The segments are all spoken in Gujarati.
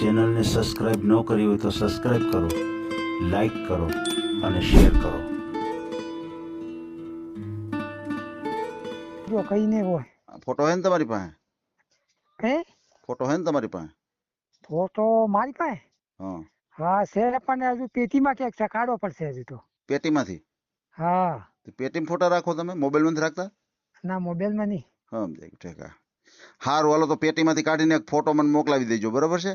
ચેનલને સબસ્ક્રાઇબ ન કરી હોય તો સબસ્ક્રાઇબ કરો લાઈક કરો અને શેર કરો. જો કઈ ને હોય. ફોટો હે ને તમારી પાસે? હે? ફોટો હે ને તમારી પાસે? ફોટો મારી પાસે? હા. હા છે પણ હજુ પેટીમાં ક્યાંક છે કાઢવો પડશે હજુ તો. પેટીમાંથી? હા. તો પેટીમાં ફોટા રાખો તમે? મોબાઈલ નથી રાખતા? ના મોબાઈલમાં નહીં. હા ઠીક. હારું હાલો તો પેટીમાંથી કાઢીને એક ફોટો મને મોકલાવી દેજો. બરોબર છે?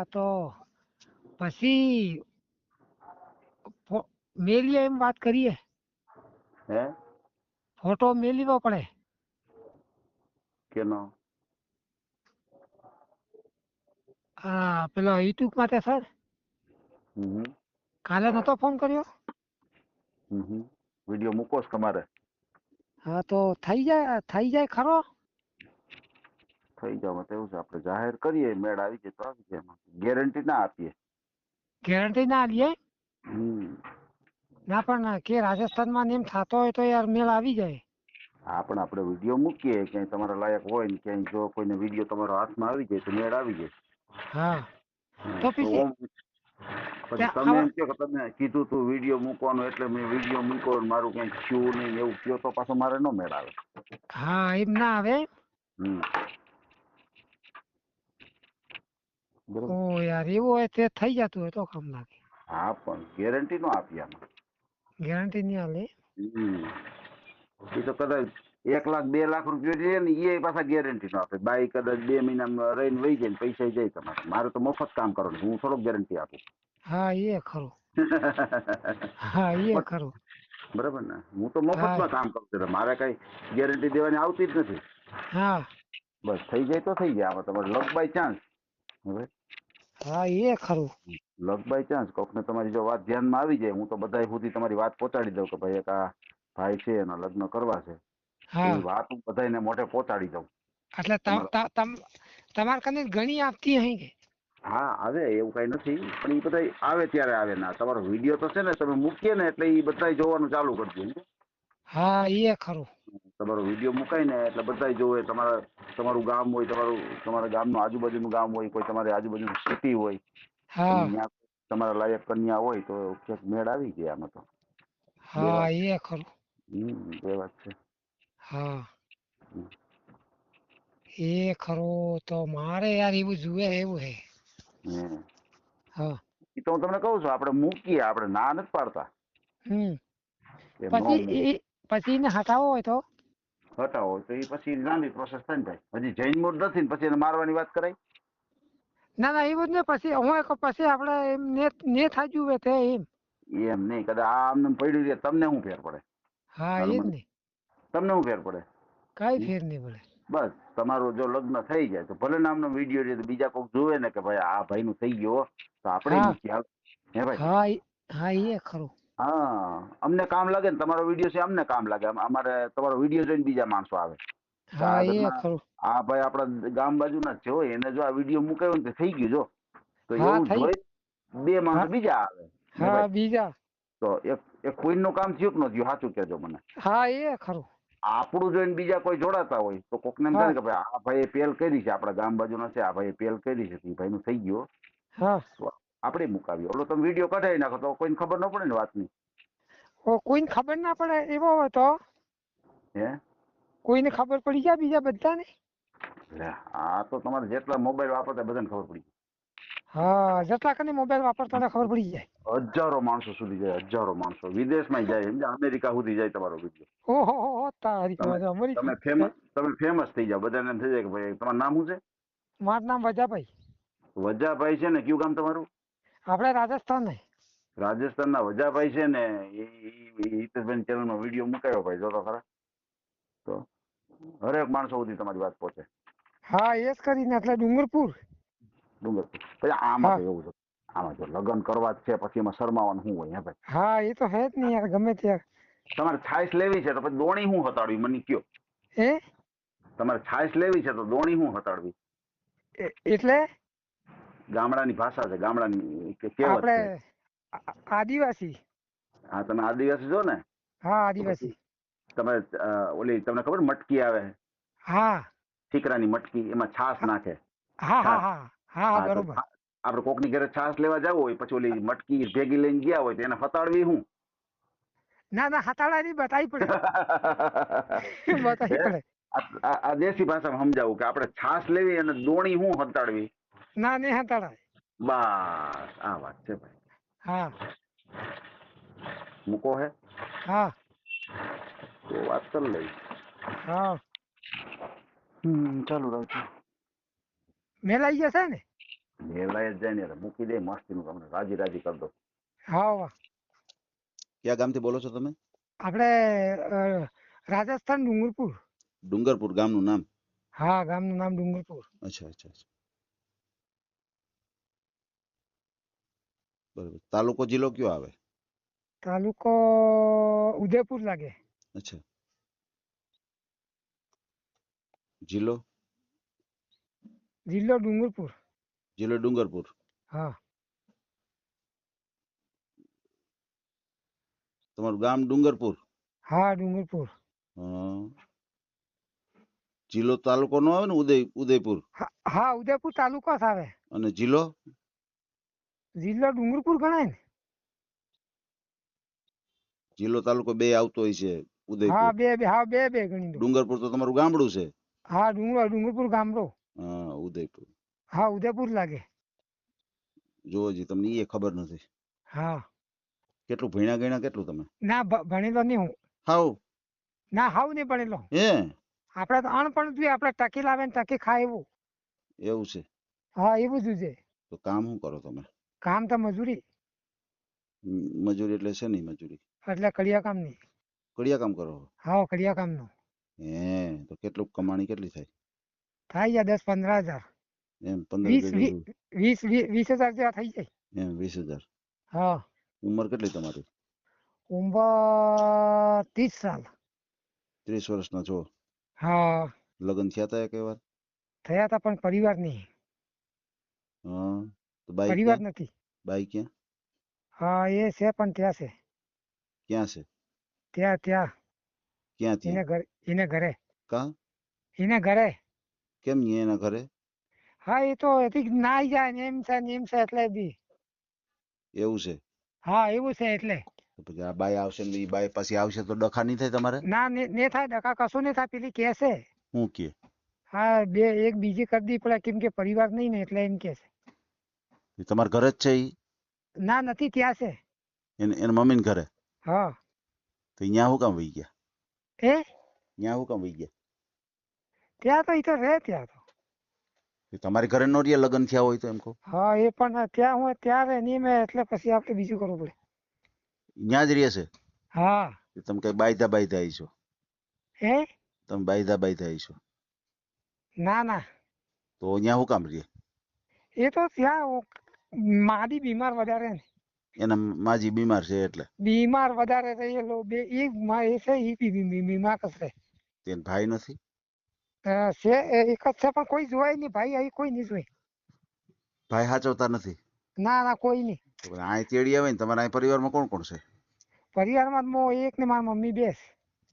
હા તો પછી મેલીએ એમ વાત કરીએ. હે? ફોટો મેલીવો પડે. કેનો? હા પેલો યુટ્યુબ માટે સર? હમ. કાલે નતો ફોન કર્યો? હમ વીડિયો મૂકો તમારે? હા તો થઈ જાય થઈ જાય ખરો? થઈ જવામાં તેવું છે. આપણે જાહેર કરીએ મેળ આવી જાય તો આવી જાય ગેરંટી ના આપીએ. ગેરંટી ના આપીએ? ના પણ કે રાજસ્થાનમાં ને એમ થતો હોય તો યાર મેળ આવી જાય. હા પણ આપણે વીડિયો મૂકીએ. ક્યાંય તમારા લાયક હોય ને ક્યાંય જો કોઈને વીડિયો તમારો હાથમાં આવી જાય તો મેળ આવી જાય. હા. તો પછી- તમે એમ કે તમે કીધું તું વીડિયો મૂકવાનો એટલે મેં વીડિયો મૂક્યો મારું કંઈક થયું નહીં એવું કયો તો પાછો મારે ન મેળ આવે. હા એમ ના આવે. હમ બરોબર ઓ યાર એવું હોય તે થઈ જતું હોય તો કામ લાગે. હા પણ ગેરંટી નો આપી આમાં. ગેરંટી નહીં આલે. એ તો કદાચ એક લાખ બે લાખ રૂપિયા જોઈએ ને એ પાછા ગેરંટી નો આપે. બાઈ કદાચ બે મહિનામાં રહીને વહી જાય ને પૈસા જાય તમારે. મારે તો મફત કામ કરવાનું હું થોડોક ગેરંટી આપું. હા એ ખરું. હા એ ખરું. બરાબર ને? હું તો મફતમાં કામ કરું છું. મારે કઈ ગેરંટી દેવાની આવતી જ નથી. હા. બસ થઈ જાય તો થઈ જાય. આમાં તમારે લક બાય ચાન્સ હવે હા એ ખરું. લક બાય ચાન્સ કોકને તમારી જો વાત ધ્યાનમાં આવી જાય હું તો બધા સુધી તમારી વાત પહોંચાડી દઉં કે ભાઈ એક આ ભાઈ છે એના લગ્ન કરવા છે. હા. એ વાત હું બધાને મોઢે પહોંચાડી દઉં. એટલે તમ ત- તમ તમાર કને ઘણી આપતી હઈ કે? હા આવે એવું કઈ નથી. પણ એ બધા આવે ત્યારે આવે ના. તમારો વીડિયો તો છે ને તમે મૂકીએ ને એટલે એ બધા જોવાનું ચાલુ કરજો? હા એ ખરું. તમારો વીડિયો મુકાય ને એટલે બધા જોવે. તમારા તમારું ગામ હોય તમારું તમારા ગામનું આજુબાજુનું ગામ હોય કોઈ તમારી આજુબાજુનું સિટી હોય ત્યાં તમારા લાયક કન્યા હોય તો ક્યાંક મેળ આવી ગયા આમાં તો. હા એ ખરું. હમ એ વાત છે. હા. એ ખરું તો મારે યાર એવું જુએ એવું હે. હા. એ તો હું તમને કહું છું આપણે મૂકીએ આપણે ના નથી પાડતા. હમ. પછી પછી એને હટાવો હોય તો? હટાવો તો એ પછી લાંબી પ્રોસેસ થાય ને ભાઈ. હજી જૈન મૂળ નથી ને પછી એને મારવાની વાત કરાય? ના ના એવું જ ને પછી હું એક પછી આપણે એમ ને ને થાજુ હોય તે એમ. એમ નહીં કદાચ આ આમને પડ્યું છે તમને શું ફેર પડે? હા એ જ. ને તમને શું ફેર પડે? કઈ ફેર નહીં પડે. બસ તમારું જો લગ્ન થઈ જાય તો ભલે નામનો વીડિયો છે તો બીજા કોઈક જોવે ને કે ભાઈ આ ભાઈનું થઈ ગયો તો આપણે હે. ભાઈ? હા હા એ ખરું. હા અમને કામ લાગે ને તમારો વીડિયો છે અમને કામ લાગે. અમારે તમારો વીડિયો જોઈને બીજા માણસો આવે. હા એ ખરું. આ ભાઈ આપણા ગામ બાજુના જ છે હોય એને જો આ વીડિયો મુકાયો ને થઈ ગયું જો. તો એવું જોઈ બે માણસ બીજા આવે. હા બીજા. તો એક એક કોઈનું કામ થયું કે ન થયું સાચું કેજો મને. હા એ ખરું. આપણું જોઈને બીજા કોઈ જોડાતા હોય તો કોકને એમ થાય ને કે ભાઈ આ ભાઈએ પેલ કરી છે આપણા ગામ બાજુનો છે આ ભાઈએ પેલ કરી છે ભાઈ ભાઈનું થઈ ગયો હા. આપણે મુકાવીએ. ઓલો તમે વીડિયો કઢાવી નાખો તો કોઈને ખબર ન પડે ને વાતની. ઓ કોઈને ખબર ના પડે? એવો હોય તો? હે? કોઈને ખબર પડી જાય બીજા બધાને? આ તો તમારે જેટલા મોબાઈલ વાપરતા બધાને ખબર પડી હા જેટલા કને મોબાઈલ વાપરતા ખબર પડી જાય. હજારો માણસો સુધી જાય હજારો માણસો. વિદેશમાં જાય સમજ્યા અમેરિકા સુધી જાય તમારો વીડિયો ઓહો તારી અમેરિકા તમે ફેમસ તમે ફેમસ થઈ જાવ બધાને થઈ જાય કે ભાઈ તમારું નામ શું છે? મારું નામ વજાભાઈ. વજાભાઈ છે ને કયું ગામ તમારું? આપણે રાજસ્થાન ને રાજસ્થાનના વજાભાઈ છે ને એ હિતેશભાઈ ચેનલમાં વીડિયો મુકાયો ભાઈ જોતો ખરા? તો હરેક માણસો સુધી તમારી વાત પહોંચે. હા એ જ કરીને એટલે ડુંગરપુર. ડુંગરપુર. પછી આમાં એવું છે. આમાં જો લગ્ન કરવા જ છે પછી એમાં શરમાવાનું શું હોય ભાઈ? હા એ તો હે જ નહીં યાર ગમે ત્યાં તમારે છાશ લેવી છે તો પછી દોણી શું હતાડવી મને કયો? એ તમારે છાશ લેવી છે તો દોણી શું હતાડવી એટલે? ગામડાની ભાષા છે ગામડાની કે કહેવત છે. આદિવાસી. હા તમે આદિવાસી છો ને? હા આદિવાસી. તમે ઓલી તમને ખબર મટકી આવે? હા. ઠીકરાની મટકી એમાં છાશ નાખે. હા હા હા. હા બરોબર. આપણે કોકની ઘરે છાશ લેવા જવું હોય પછી ઓલી મટકી ભેગી લઈને ગયા હોય તો એને ફતાડવી હું? ના ના હતાળાની બતાવી પડે. બતાવી પડે. આ દેશી ભાષામાં સમજાવું કે આપણે છાશ લેવી અને દોણી હું હતાડવી? ના નહીં હતાળાય બસ આ વાત છે ભાઈ હા મૂકો હે હા તો વાત કરી લઈ હા હમ ચાલુ રાખજો મેલાઈ જશે ને મેલાય જ જાય ને એટલે મૂકી દે મસ્તીનું તમને રાજી રાજી કરી દો હા વાહ. કયા ગામથી બોલો છો તમે આપણે અ, રાજસ્થાન ડુંગરપુર ડુંગરપુર ગામનું નામ હા ગામનું નામ ડુંગરપુર અચ્છા અચ્છા બરોબર. તાલુકો જિલ્લો કયો આવે? તાલુકો ઉદયપુર લાગે. અચ્છા. જિલ્લો? જિલ્લો ડુંગરપુર. જિલ્લો ડુંગરપુર. હા. તમારું ગામ ડુંગરપુર? હા ડુંગરપુર. જિલ્લો તાલુકો નો આવે ને ઉદય ઉદયપુર? હા હા ઉદયપુર તાલુકો જ આવે. અને જિલ્લો? જિલ્લો ડુંગરપુર ગણાય ને? જિલ્લો તાલુકો બે આવતો હોય છે હા બે બે હા બે બે ગણી દો. ડુંગરપુર તો તમારું ગામડું છે? હા ડુંગર ડુંગરપુર ગામડો. હા ઉદયપુર. હા ઉદયપુર લાગે. જોજી તમને એ ખબર નથી. હા. કેટલું ભણ્યા ગણ્યા કેટલું તમે? ના ભણેલો નહીં હું. હાઉ? ના હાઉ નહીં ભણેલો. હે? આપણે તો અણપણ જોઈએ આપણે ટકી લાવે ને ટકી ખાય એવું. એવું છે. હા એવું જ છે. તો કામ શું કરો તમે? કામ તો મજૂરી. મજૂરી એટલે છે નહીં મજૂરી? એટલે કડિયા કામની કડિયા કામ કરો? હા કડિયા કામનું હે તો કેટલું કમાણી કેટલી થાય? થાય જાય દસ પંદર હજાર. એમ પંદર વીસ વીસ વીસ હજાર જેવા થઈ જાય. એમ વીસ હજાર. હા. ઉંમર કેટલી તમારી? ઉંમર ત્રીસ સાલ. ત્રીસ વર્ષના છો? હા. લગ્ન થયા હતા એક વાર થયા હતા પણ પરિવાર નહીં હા. તો બાઈ પરિવાર નથી બાઈ ક્યાં હા એ છે પણ ત્યાં છે ક્યાં છે ત્યાં ત્યાં ક્યાં ત્યાં ઘરે એને ઘરે કા એને ઘરે કેમ નહીં એના ઘરે હા એ તો એથી ના જાય ને એમ છે ને એમ છે એટલે બી એવું છે હા એવું છે એટલે પછી આ બાઈ આવશે ને ઈ બાઈ પાછી આવશે તો ડખા નહીં થાય તમારે ના ને ને થાય ડખા કશું નહીં થાય પેલી કે છે હું કે હા બે એક બીજી કરી દી પડે કેમ કે પરિવાર નહીં ને એટલે એમ કે છે ઈ તમારા ઘરે જ છે ઈ? ના નથી ત્યાં છે. એને એના મમ્મીને ઘરે? હા. તો ઈ ન્યા હું કામ વહી ગયા? એ? ન્યા હું કામ વહી ગયા? ત્યાં તો ઈ તો રહે ત્યાં તો. એ તમારી ઘરે નો રિયા લગ્ન થયા હોય તો એમ કહો. હા એ પણ ત્યાં હું ત્યાં રહે નહીં મેં એટલે પછી આપણે બીજું કરવું પડે. ન્યા જ રહે છે? હા. એ તમે કઈ બાયધા બાયધા આવી છો? હે તમે બાયધા બાયધા આવી છો? ના ના. તો ન્યા હું કામ રહે એ તો ત્યાં માદી બીમાર વધારે ને એના માજી બીમાર છે એટલે. બીમાર વધારે રહે બે એ માં એ છે ઈ બી બી- બીમાર છે. તેન ભાઈ નથી? છે એક જ છે પણ કોઈ જોવાય નહીં ભાઈ અહીં કોઈ નહીં જોઈ ભાઈ સાચવતા નથી? ના ના કોઈ નહીં અહીં તેડી આવે ને તમારા અહીં પરિવારમાં કોણ કોણ છે? પરિવારમાં મો એક ને મારી મમ્મી બેસ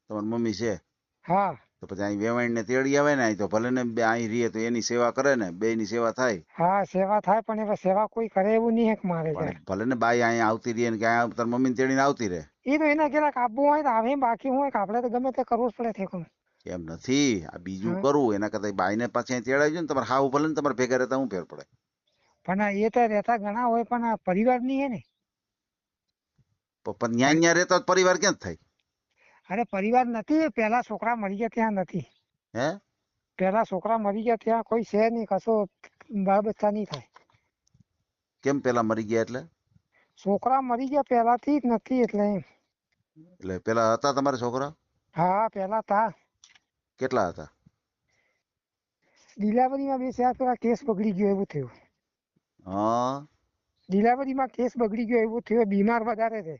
તમારી મમ્મી છે? હા. તો પછી અહીં વેવાણ ને તેડી આવે ને અહીં તો ભલે ને બે અહીં રીએ તો એની સેવા કરે ને બે ની સેવા થાય. હા સેવા થાય પણ એમાં સેવા કોઈ કરે એવું નહીં એક મારે પણ ભલે ને બાઈ અહીંયા આવતી રહે ને કે અહીંયા તાર મમ્મી તેડીને આવતી રહે. એ તો એના કેટલાક કાપવું હોય તો આવે બાકી હોય કે આપણે તો ગમે તે કરવું જ પડે ઠેકું એમ નથી આ બીજું કરવું એના કરતા બાઈને પાછી અહીં તેડાવજો ને તમારે હાવ ભલે ને તમારે ભેગા રહેતા હું ફેર પડે. પણ એ તો રહેતા ઘણા હોય પણ આ પરિવાર નહીં હે ને? પણ ન્યા ન્યા રહેતા પરિવાર ક્યાં થાય? અરે પરિવાર નથી પેલા છોકરા મરી ગયા ત્યાં નથી. હે? પેલા છોકરા મરી ગયા ત્યાં કોઈ છે નહીં કશો બાળ બચ્ચા નહીં થાય. કેમ પેલા મરી ગયા એટલે? છોકરા મરી ગયા પહેલાથી જ નથી એટલે એમ. એટલે પેલા હતા તમારા છોકરા? હા પેલા તા કેટલા હતા? ડિલાવરીમાં બે ચાર પેલા કેસ બગડી ગયો એવું થયું. હા. ડિલિવરીમાં કેસ બગડી ગયો એવું થયું બીમાર વધારે છે.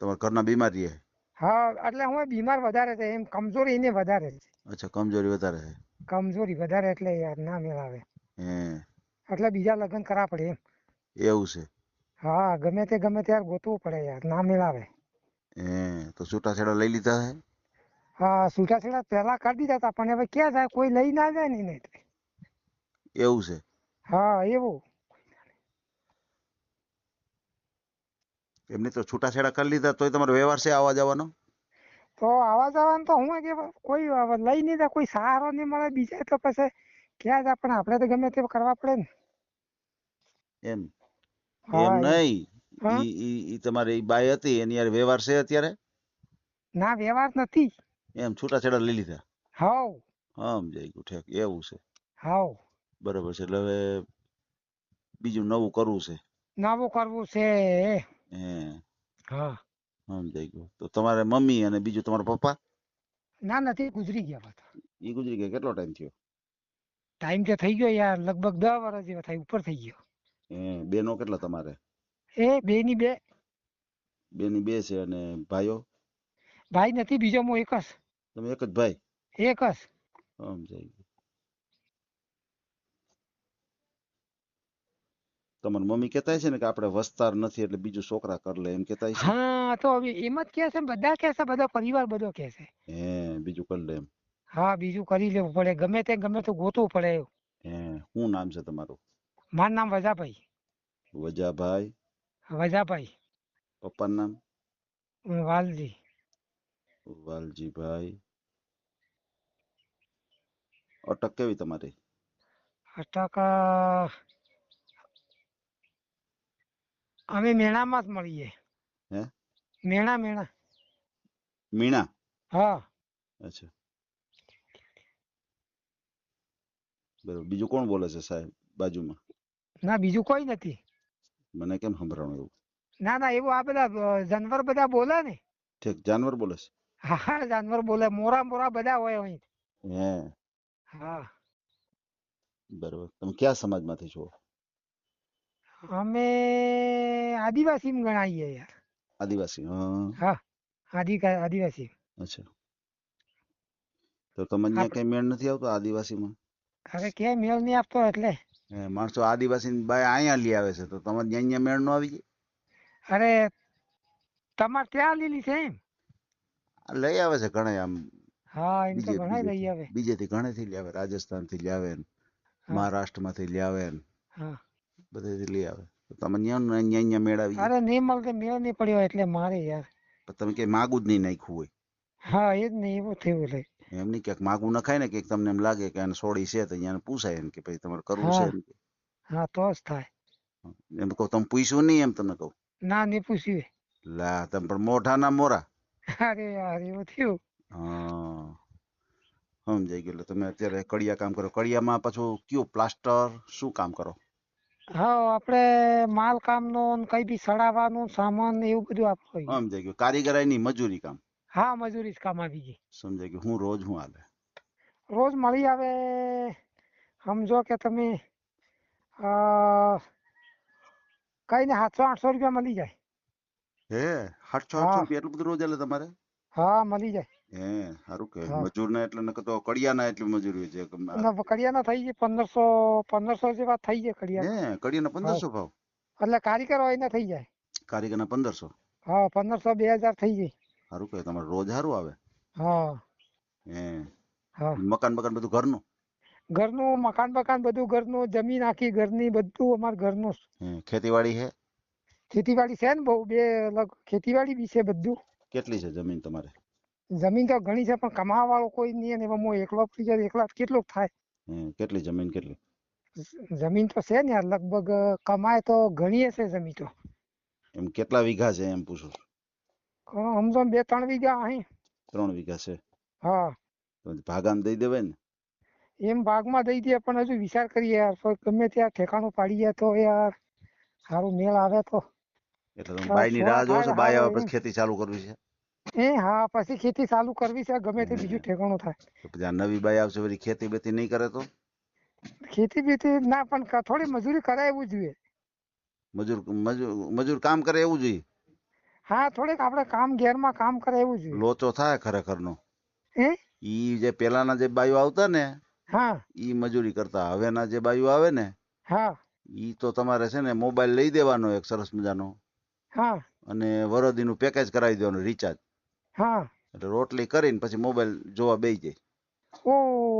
તમારા ઘરના બીમારી હે હા એટલે હું બીમાર વધારે છે એમ કમજોરી એને વધારે છે. અચ્છા કમજોરી વધારે છે. કમજોરી વધારે એટલે યાર ના મેળાવે. એટલે બીજા લગ્ન કરવા પડે એમ. એવું છે. હા ગમે તે ગમે ત્યારે ગોતવું પડે યાર ના મેળાવે. હે તો છૂટાછેડા લઈ લીધા છે હા છૂટાછેડા પહેલા કરી દીધા હતા પણ હવે ક્યાં જાય કોઈ લઈ ના જાય ને એવું છે. હા એવું. એમને તો છૂટાછેડા કરી લીધા તોય તમારો વ્યવહાર છે આવવા જવાનો? તો આવવા જવાનું તો હું કે કોઈ લઈ નહીં જાય કોઈ સહારો નહીં મળે બીજા તો પછી ક્યાં જાય પણ આપણે તો ગમે તે કરવા પડે ને. એમ? એમ. નહીં. ઈ ઈ તમારી બાઈ હતી એની યાર વ્યવહાર છે અત્યારે? ના વ્યવહાર નથી. એમ છૂટાછેડા લઈ લીધા? હાવ. સમજાઈ ગયું ઠેક એવું છે. હાવ. બરોબર છે એટલે હવે બીજું નવું કરવું છે. નવું કરવું છે હે. હા. સમજાઈ ગયું. તો તમારે મમ્મી અને બીજું તમારા પપ્પા? ના નથી ગુજરી ગયા બધા. એ ગુજરી ગયા? કેટલો ટાઈમ થયો? ટાઈમ તો થઈ ગયો યાર લગભગ દસ વર્ષ જેવા થાય ઉપર થઈ ગયો. હે બેનો કેટલા તમારે? એ બે ની બે. બેની બે છે અને ભાઈઓ? ભાઈ નથી બીજો હું એક જ. તમે એક જ ભાઈ? એક જ. સમજાઈ ગયું. તમારી મમ્મી કહેતા છે ને કે આપણે વસ્તાર નથી એટલે બીજું છોકરા કર લે એમ કહેતા છે હા તો હવે એમ જ કે છે બધા કે છે બધા પરિવાર બધો કે છે હે બીજું કર લે એમ. હા બીજું કરી લેવું પડે ગમે તે ગમે તે ગોતવું પડે એવું. હે શું નામ છે તમારું? મારું નામ વજાભાઈ. વજાભાઈ? વજાભાઈ. પપ્પાનું નામ? વાલજી. વાલજીભાઈ. અટક કેવી તમારી? અટક અમે મેણામાં જ મળીએ. હે? મેણા મેણા. મીણા? હા. અચ્છા. બરોબર. બીજું કોણ બોલે છે સાહેબ બાજુમાં? ના બીજું કોઈ નથી. મને કેમ સંભળાણું એવું? ના ના એવું આ બધા જાનવર બધા બોલે ને. ઠીક જાનવર બોલે છે? હા હા જાનવર બોલે. મોરા મોરા બધા હોય અહીં. હે. હા. બરોબર. તમે કયા સમાજમાંથી છો? અમે આદિવાસી ગણાઈએ યાર. આદિવાસી હા. હા આદિ આદિવાસી. અચ્છા. તો તમને કઈ મેળ નથી આવતો આદિવાસીમાં અરે કે મેળ નહીં આપતો એટલે. માણસો આદિવાસી બાય અહીંયા લઈ આવે છે તો તમારે ત્યાં અહીંયા મેળ નો આવી જાય? અરે તમારે ત્યાં લીલી છે એમ? લઈ આવે છે ઘણા આમ. હા એમ તો ઘણા લઈ આવે. બીજેથી ઘણેથી લઈ આવે રાજસ્થાનથી લઈ આવે. મહારાષ્ટ્રમાંથી લઈ આવે. હા. બધેથી લઈ આવે. તો તમે ન્યા ને ન્યા અહીંયા મેળ આવી અરે નહીં મળતો મેળ નહીં પડ્યો એટલે મારે યાર. પણ તમે કે માગું જ નહીં નાખ્યું હોય. હા એ જ નહીં એવું થયું એટલે. એમ નહીં ક્યાંક માગું નખાય ને કે તમને એમ લાગે કે આને સોડી છે તો અહીંયા પૂછાય એમ કે ભાઈ તમારે કરવું છે હા. એમ કે. હા તો જ થાય. એમ કહું તમે પૂછ્યું નહીં એમ તમને કહું? ના નહીં પૂછ્યું. લા તમે પણ મોઢા ના મોરા. અરે યાર એવું થયું. હા. સમજાઈ ગયું. એટલે તમે અત્યારે કડિયા કામ કરો. કડિયામાં પાછું કયું પ્લાસ્ટર શું કામ કરો? હા આપણે માલ કામ નો કઈ બી સડાવવાનું સામાન એવું બધું આપવું. સમજાઈ ગયું. કારીગરાઈ ની મજૂરી કામ. હા મજૂરી કામ આવી ગઈ. સમજાઈ ગયું. હું રોજ હું આવે? રોજ મળી આવે. સમજો કે તમે કઈ ને સાતસો આઠસો રૂપિયા મળી જાય. હે? સાતસો આઠસો રૂપિયા એટલું બધું રોજ એટલે તમારે? હા મળી જાય. હે સારું કે. હા. મજૂર ના એટલે નકર તો એટલી મજૂરી છે કે અને કડિયાના થઈ જાય પંદરસો પંદરસો જેવા થઈ જાય કડિયા હે કડિયા પંદરસો ભાવ? એટલે કારીગર હોય થઈ જાય. કારીગર ના પંદરસો? હા પંદરસો બે હજાર થઈ જાય સારું કે તમારે રોજ સારું આવે? હા. હે. હા. મકાન બકાન બધું ઘરનું? ઘરનું મકાન બકાન બધું ઘરનું જમીન આખી ઘરની બધું અમારે ઘરનું જ. હે ખેતીવાડી હે? ખેતીવાડી છે ને બહુ બે અલગ ખેતીવાડી બી છે બધું. કેટલી છે જમીન તમારે? જમીન તો ઘણી છે પણ કમાવા વાળો કોઈ નહીં અને એમાં હું એકલો જાય એકલા કેટલું થાય? કેટલી જમીન કેટલી? જમીન તો છે ને લગભગ કમાય તો ઘણી હશે જમીન તો. એમ કેટલા વીઘા છે એમ પૂછું? છું. સમજો બે ત્રણ વીઘા અહીં. ત્રણ વીઘા છે? હા. ભાગામાં દઈ દેવાય ને? એમ ભાગમાં દઈ દે પણ હજુ વિચાર કરીએ યાર ગમે ત્યાં ઠેકાણું પાડીએ તો યાર સારું મેળ આવે તો. એટલે બાઈ ની રાહ જોવો બાઈ આવે પછી ખેતી ચાલુ કરવી છે. એ હા પછી ખેતી ચાલુ કરવી છે ગમે તે બીજું ઠેકાણું થાય. પછી આ નવી બાય આવશે પછી ખેતી બેતી નહીં કરે તો? ખેતી બેતી ના પણ થોડી મજૂરી કરાય એવું જોઈએ. મજૂર મજૂર મજૂર કામ કરે એવું જોઈએ? હા થોડીક આપણે કામ ઘેરમાં કામ કરે એવું જોઈએ. લોચો થાય ખરેખરનો? હે? ઈ જે પેલાના જે બાયો આવતા ને હા. ઈ મજૂરી કરતા. હવેના જે બાયો આવે ને હા. ઈ તો તમારે છે ને મોબાઈલ લઈ દેવાનો એક સરસ મજાનો. હા. અને વરદીનું પેકેજ કરાવી દેવાનું રિચાર્જ હા. એટલે રોટલી કરીને પછી મોબાઈલ જોવા બેસી જાય. ઓ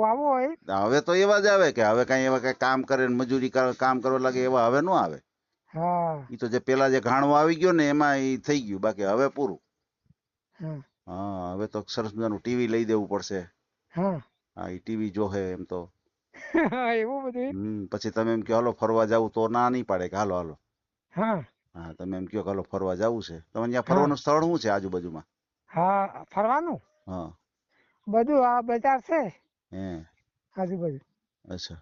આવો હોય હવે તો એવા જ આવે કે હવે કઈ એવા કઈ કામ કરે ને મજૂરી કામ કરવા લાગે એવા હવે નો આવે. હા. ઈ તો જે પેલા જે ઘાણું આવી ગયો ને એમાં ઈ થઈ ગયું બાકી હવે પૂરું. હા. હવે તો સરસ મજાનું ટીવી લઈ દેવું પડશે. હા. હા ઈ ટીવી જોહે એમ તો. એવું બધું પછી તમે એમ કે હાલો ફરવા જવું. તો ના નહીં પાડે કે હાલો હાલો. હા. હા તમે એમ કહો કે હાલો ફરવા જવું છે. તમે ત્યાં ફરવાનું સ્થળ શું છે આજુબાજુમાં? હા ફરવાનું? હા. બધું આ બજાર છે. હે આજુબાજુ. અચ્છા.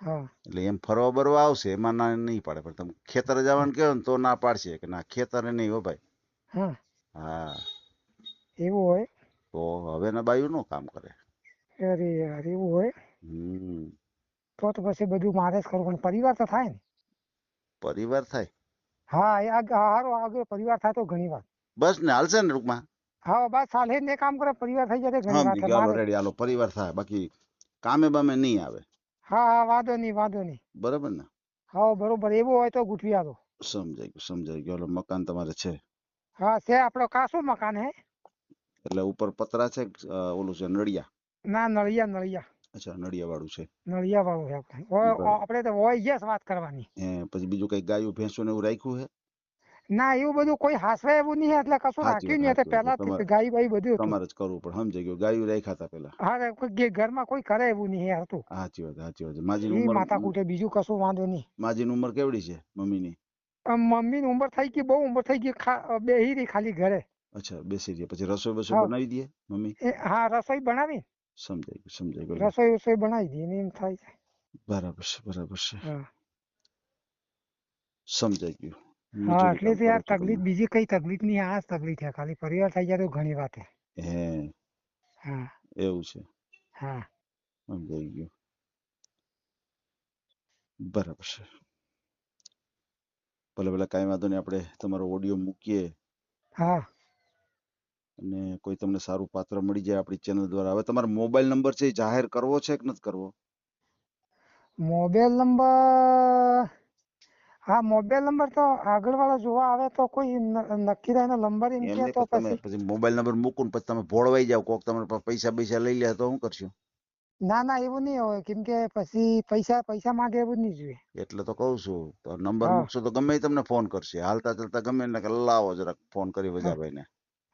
હા. એટલે એમ ફરવા બરવા આવશે એમાં ના નહીં પાડે. પણ તમે ખેતરે જવાનું કહો ને તો ના પાડશે. કે ના ખેતરે નહીં હો ભાઈ. હા. હા. એવું હોય. તો હવે ના બાયું નું કામ કરે. અરે યાર એવું હોય. હમ. તો તો પછી બધું મારે જ કરવું પરિવાર તો થાય ને. પરિવાર થાય? હા એ આગ- હારો આગળ પરિવાર થાય તો ઘણી વાર. બસ ને હાલશે ને ટૂંકમાં? હા બસ હાલ ને કામ કરે પરિવાર થઈ જાય તો ઘણી વાર સમજી થાય. ગયા હાલો મારે- રેડી હાલો પરિવાર થાય બાકી કામે બામે નહીં આવે હા હા વાંધો નહીં વાંધો નહીં બરાબર ને હા બરોબર એવું હોય તો ગોઠવી આલો સમજાઈ ગયું સમજાઈ ગયું હાલો મકાન તમારે છે હા છે આપણો કાસું મકાન હે એટલે ઉપર પતરા છે કે, અ, ઓલું છે નળિયા? ના નળિયા નળિયા। અચ્છા નળિયા વાળું છે. નળિયા વાળું છે આપણે. હોય- બરાબર. આપણે તો હોય યસ વાત કરવાની. હે પછી બીજું કઈ ગાયું ભેંસું ને એવું રાખ્યું છે? ના એવું બધું કોઈ હાસવે એવું નહીં એટલે કશું રાખ્યું નહીં. એટલે પહેલાથી ગાય બાઈ બધું તમારે જ કરવું પડે. સમજાઈ ગયું. ગાયું રાખ્યા હતા પેલા હા ઘરમાં કોઈ કરે એવું નહીં હતું. સાચી વાત સાચી વાત. માજી ઉંમર માતા કુટે બીજું કશું વાંધો નહીં. માજી ઉંમર કેવડી છે મમ્મીની? આમ મમ્મીની ઉંમર થઈ ગઈ બહુ ઉંમર થઈ ગઈ બેહી રહી ખાલી ઘરે. અચ્છા બેસી રહી પછી રસોઈ બસોઈ બનાવી દે મમ્મી? હા રસોઈ બનાવી. સમજાઈ ગયું સમજાઈ ગયું. રસોઈ રસોઈ બનાવી દે એમ થાય બરાબર છે બરાબર છે. સમજાઈ ગયું. હા એટલે તો યાર તકલીફ બીજી કઈ તકલીફ નહીં આ જ તકલીફ છે. ખાલી પરિવાર થઈ જાય તો ઘણી વાત. હે. હા. એવું છે. હા. સમજાઈ ગયું. બરાબર છે. ભલે ભલે કાંઈ વાંધો નહીં આપણે તમારો ઓડિયો મૂકીએ. હા. અને કોઈ તમને સારું પાત્ર મળી જાય આપણી ચેનલ દ્વારા. હવે તમારો મોબાઈલ નંબર છે એ જાહેર કરવો છે કે નથી કરવો? મોબાઈલ નંબર હા મોબાઈલ નંબર તો આગળ વાળા જોવા આવે તો કોઈ નક્કી થાય ને નંબર એમ કે તો પછી પછી મોબાઈલ નંબર મૂકું પછી તમે ભોળવાઈ જાવ કોક તમારા પાસે પૈસા પૈસા લઈ લે તો શું કરશું? ના ના એવું નહીં હોય. કેમ કે પછી પૈસા પૈસા માંગે એવું નહીં જોઈએ. એટલે તો કહું છું તો નંબર મૂકશો તો ગમે તમને ફોન કરશે. હાલતા ચાલતા ગમે એને કે લાવો જરાક ફોન કરી વજાભાઈ ને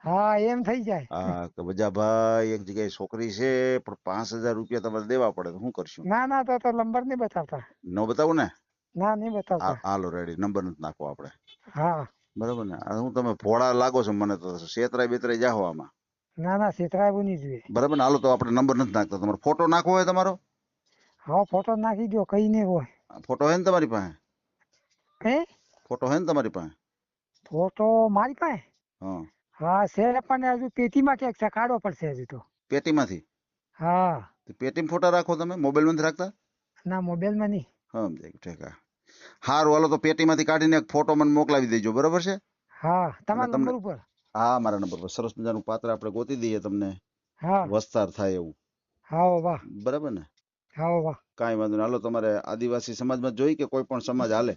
હા એમ થઈ જાય. હા કે વજાભાઈ એક જગ્યાએ છોકરી છે પણ પાંચ હજાર રૂપિયા તમારે દેવા પડે તો શું કરશું? ના ના તો નંબર નહીં બતાવતા. ન બતાવું ને? ના નહીં બતાવતા. હાલો રેડી નંબર નથી નાખવો આપણે. હા. બરાબર ને? હું તમે ભોળા લાગો છો મને તો. શેતરાય બેતરાય જાહો આમાં. ના ના સેતરાય બની નહીં જોઈએ બરાબર ને? હાલો તો આપણે નંબર નથી નાખતા. તમારો ફોટો નાખવો હોય તમારો? હા ફોટો નાખી દો કઈ નહીં હોય. ફોટો હે ને તમારી પાસે? હે? ફોટો હે ને તમારી પાસે? ફોટો મારી પાસે? હા. હા છે પણ હજુ પેટીમાં ક્યાંક છે કાઢવો પડશે હજુ તો. પેટીમાંથી? હા. પેટીમાં ફોટા રાખો તમે? મોબાઈલમાંથી નથી રાખતા? ના મોબાઈલમાં નહીં. સમજાય. ગયું ઠીક. હારું હાલો તો પેટીમાંથી કાઢીને એક ફોટો મને મોકલાવી દેજો બરોબર છે? હા તમારા નંબર ઉપર? હા મારા નંબર પર સરસ મજાનું પાત્ર આપણે ગોતી દઈએ તમને. હા. વસ્તાર થાય એવું. હા વાહ. બરાબર ને? હા વાહ. કાંઈ વાંધો નહીં. હાલો તમારે આદિવાસી સમાજમાં જોઈ કે કોઈ પણ સમાજ હાલે?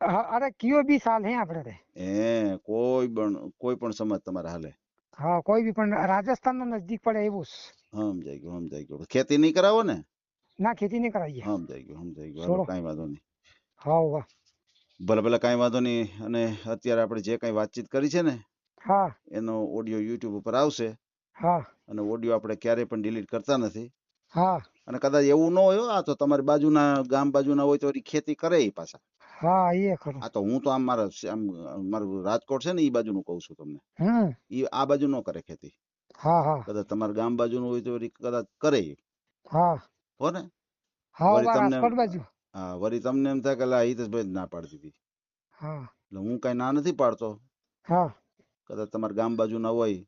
અરે કયો બી સાલ હે આપણે હે કોઈ પણ કોઈ પણ સમાજ તમારે હાલે. હા કોઈ બી પણ રાજસ્થાન નો નજદીક પડે એવું. સમજાઈ ગયું સમજાઈ ગયું. ખેતી નહીં કરાવો ને? ના ખેતી નહીં કરાવીએ. સમજાઈ ગયું સમજાઈ ગયું. કાંઈ વાંધો નહીં. હા વાહ. ભલે ભલે કાંઈ વાંધો નહીં. અને અત્યારે આપણે જે કાંઈ વાતચીત કરી છે ને હા. એનો ઓડિયો યુટ્યુબ ઉપર આવશે. હા. અને ઓડિયો આપણે ક્યારેય પણ ડિલીટ કરતા નથી. હા. અને કદાચ એવું ન હોય આ તો તમારી બાજુના ગામ બાજુના હોય તો ખેતી કરે એ પાછા. હા એ ખરું. આ તો હું તો આમ મારા આમ મારું રાજકોટ છે ને એ બાજુનું કહું છું તમને. હમ. ઈ આ બાજુ ન કરે ખેતી. હા હા. કદાચ તમારા ગામ બાજુનું હોય તો કદાચ કરે હા. હો ને? હા તમને- રાજકોટ બાજુ. હા વળી તમને એમ થાય કે લા હિતેશભાઈ જ ના પાડતી હતી હા. એટલે હું કઈ ના નથી પાડતો. હા. કદાચ તમારા ગામ બાજુના હોય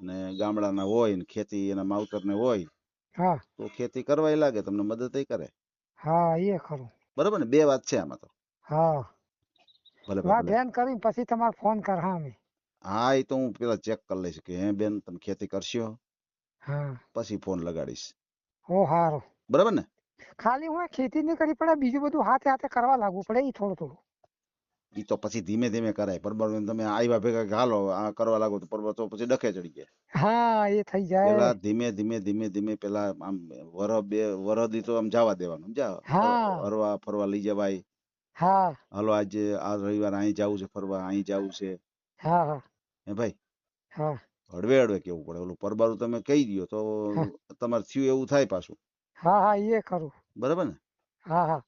ને ગામડાના હોય ને ખેતી એના માવતર ને હોય હા. તો ખેતી કરવા લાગે તમને મદદ કરે. હા એ ખરું. બરોબર ને? બે વાત છે આમાં તો. હા. ભલે વાત ધ્યાન કરી પછી તમારે ફોન કરા અમે હા એ તો હું પેલા ચેક કરી લઈશ કે હે બેન તમે ખેતી કરશો? હા. પછી ફોન લગાડીશ. ઓ હારું. બરાબર ને? ખાલી હું ખેતી નહીં કરવી પડે બીજું બધું હાથે હાથે કરવા લાગવું પડે એ થોડું થોડું. એ તો પછી ધીમે ધીમે કરાય. બરાબર તમે આવ્યા ભેગા કે આ કરવા લાગો તો પર્વત તો પછી ડખે ચડી જાય. હા એ થઈ જાય. પેલા ધીમે ધીમે ધીમે ધીમે પેલા આમ વર બે વરદી તો આમ જવા દેવાનું સમજા હા. ફરવા ફરવા લઈ જવાય. હા. હાલો આજે આ રવિવાર અહીં જવું છે ફરવા અહીં જવું છે. હા હા. હે ભાઈ? હા. હળવે હળવે કેવું પડે. ઓલું પરબારું તમે કહી દો તો તમારે થયું એવું થાય પાછું. હા હા એ ખરું. બરાબર ને? હા હા.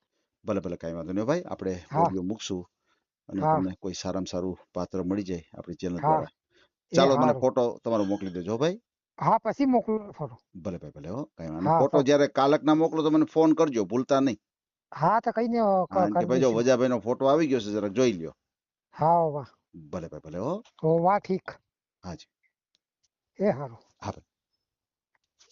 ભલે ભલે કઈ વાંધો નહીં ભાઈ. આપણે હા. ઓડિયો મૂકશું અને તમને કોઈ સારામાં સારું પાત્ર મળી જાય આપણી ચેનલ હા. દ્વારા. ચાલો મને ફોટો તમારો મોકલી દેજો ભાઈ. હા પછી મોકલું ફોટો ભલે ભાઈ ભલે હો કઈ વાંધો ફોટો જ્યારે કાલક ના મોકલો તો મને ફોન કરજો ભૂલતા નહીં. હા તો કઈ નહીં હા, કે ભાઈ જો વજાભાઈ નો ફોટો આવી ગયો છે જરાક જોઈ લ્યો. હા વાહ. ભલે ભાઈ ભલે હો. વાહ ઠીક. હાજી એ હારું.